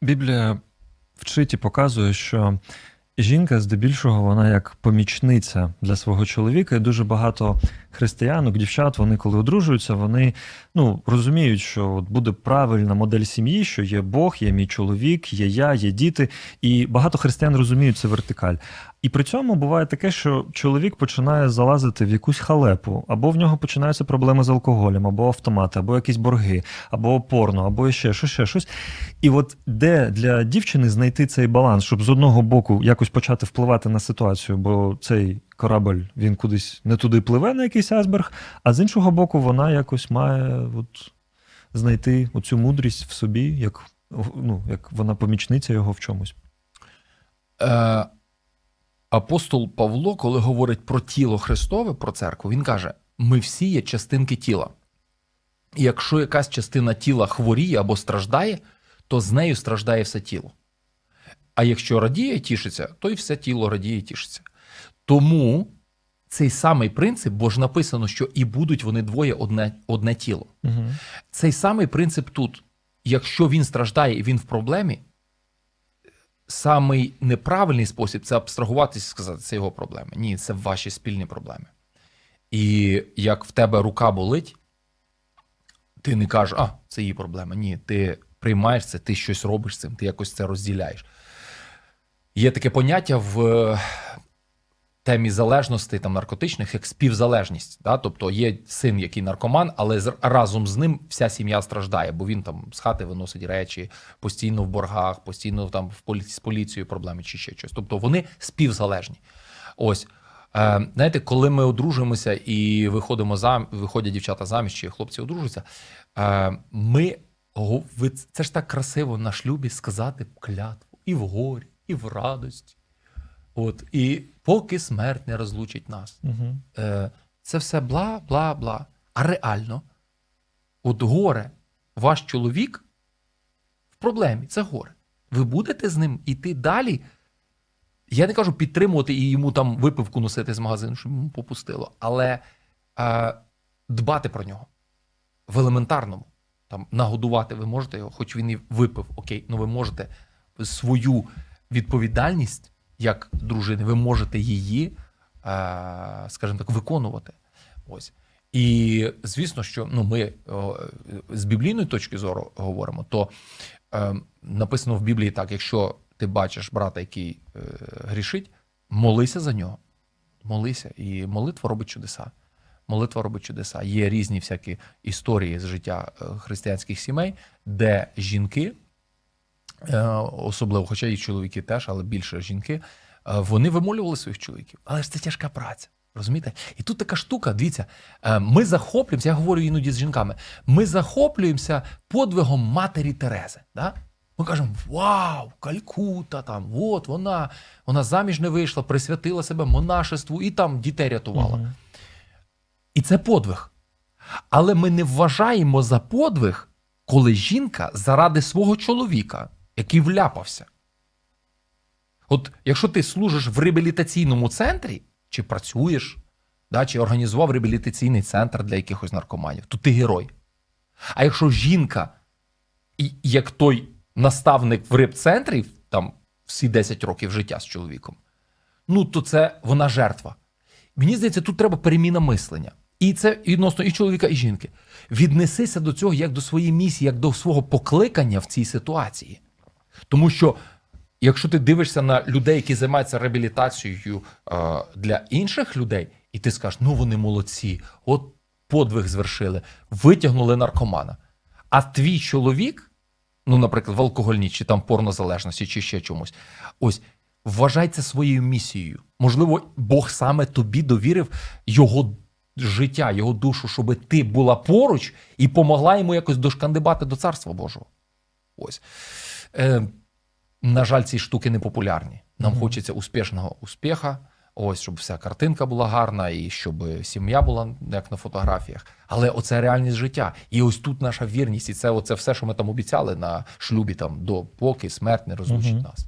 Біблія вчить і показує, що жінка здебільшого вона як помічниця для свого чоловіка, і дуже багато християнок, дівчат, вони коли одружуються, вони ну, розуміють, що от буде правильна модель сім'ї, що є Бог, є мій чоловік, є я, є діти. І багато християн розуміють це вертикаль. І при цьому буває таке, що чоловік починає залазити в якусь халепу, або в нього починаються проблеми з алкоголем, або автомати, або якісь борги, або порно, або ще щось, ще щось. І от де для дівчини знайти цей баланс, щоб з одного боку якось почати впливати на ситуацію, бо цей корабль він кудись не туди пливе на якийсь айсберг, а з іншого боку, вона якось має от, знайти оцю мудрість в собі, як, ну, як вона помічниця його в чомусь. Е, апостол Павло, коли говорить про тіло Христове, про церкву, він каже: ми всі є частинки тіла. І якщо якась частина тіла хворіє або страждає, то з нею страждає все тіло. А якщо радіє тішиться, то і все тіло радіє і тішиться. Тому цей самий принцип, бо ж написано, що і будуть вони двоє одне, одне тіло. Угу. Цей самий принцип тут. Якщо він страждає і він в проблемі, самий неправильний спосіб це абстрагуватися і сказати, це його проблеми. Ні, це ваші спільні проблеми. І як в тебе рука болить, ти не кажеш, а, це її проблема. Ні, ти приймаєш це, ти щось робиш з цим, ти якось це розділяєш. Є таке поняття в е, темі залежностей там, наркотичних, як співзалежність. Да? Тобто є син, який наркоман, але разом з ним вся сім'я страждає, бо він там з хати виносить речі, постійно в боргах, постійно там в полі... з поліцією проблеми чи ще щось. Тобто вони співзалежні. Ось. Е, знаєте, коли ми одружуємося і виходимо зам, виходять дівчата заміж, чи хлопці одружуються, е, ми це ж так красиво на шлюбі сказати клятву і в горі, і в радості. От, і поки смерть не розлучить нас. Угу. Е, це все бла, бла, бла. А реально, от горе, ваш чоловік в проблемі, це горе. Ви будете з ним іти далі. Я не кажу підтримувати і йому там випивку носити з магазину, щоб йому попустило, але е, дбати про нього в елементарному. Там нагодувати ви можете його, хоч він і випив, окей, ну ви можете свою відповідальність як дружини, ви можете її, е, скажімо так, виконувати. Ось. І звісно, що ну, ми з біблійної точки зору говоримо, то е, написано в Біблії так: якщо ти бачиш брата, який е, грішить, молися за нього. Молися. І молитва робить чудеса. Молитва робить чудеса. Є різні всякі історії з життя християнських сімей, де жінки, особливо, хоча і чоловіки теж, але більше жінки, е, вони вимолювали своїх чоловіків. Але ж це тяжка праця. Розумієте? І тут така штука, дивіться, е, ми захоплюємося, я говорю іноді з жінками, ми захоплюємося подвигом матері Терези. Да? Ми кажемо: Вау, Калькута, там, от вона, вона заміж не вийшла, присвятила себе монашеству і там дітей рятувала. Угу. І це подвиг. Але ми не вважаємо за подвиг, коли жінка заради свого чоловіка, який вляпався. От якщо ти служиш в реабілітаційному центрі, чи працюєш, да, чи організував реабілітаційний центр для якихось наркоманів, то ти герой. А якщо жінка, як той наставник в рибцентрі, там всі 10 років життя з чоловіком, ну то це вона жертва. Мені здається, тут треба переміна мислення. І це відносно і чоловіка, і жінки. Віднесися до цього як до своєї місії, як до свого покликання в цій ситуації. Тому що, якщо ти дивишся на людей, які займаються реабілітацією е, для інших людей, і ти скажеш, ну вони молодці, от подвиг звершили, витягнули наркомана. А твій чоловік, ну, наприклад, в алкогольній чи там порнозалежності, чи ще чомусь, ось вважай це своєю місією. Можливо, Бог саме тобі довірив його життя, його душу, щоб ти була поруч і помогла йому якось дошкандибати до царства Божого. Ось. Е, на жаль, ці штуки не популярні. Нам Мгм. хочеться успішного успіха. Ось, щоб вся картинка була гарна, і щоб сім'я була як на фотографіях. Але оце реальність життя. І ось тут наша вірність, і це оце все, що ми там обіцяли на шлюбі, там до поки смерть не розлучить Мгм. нас.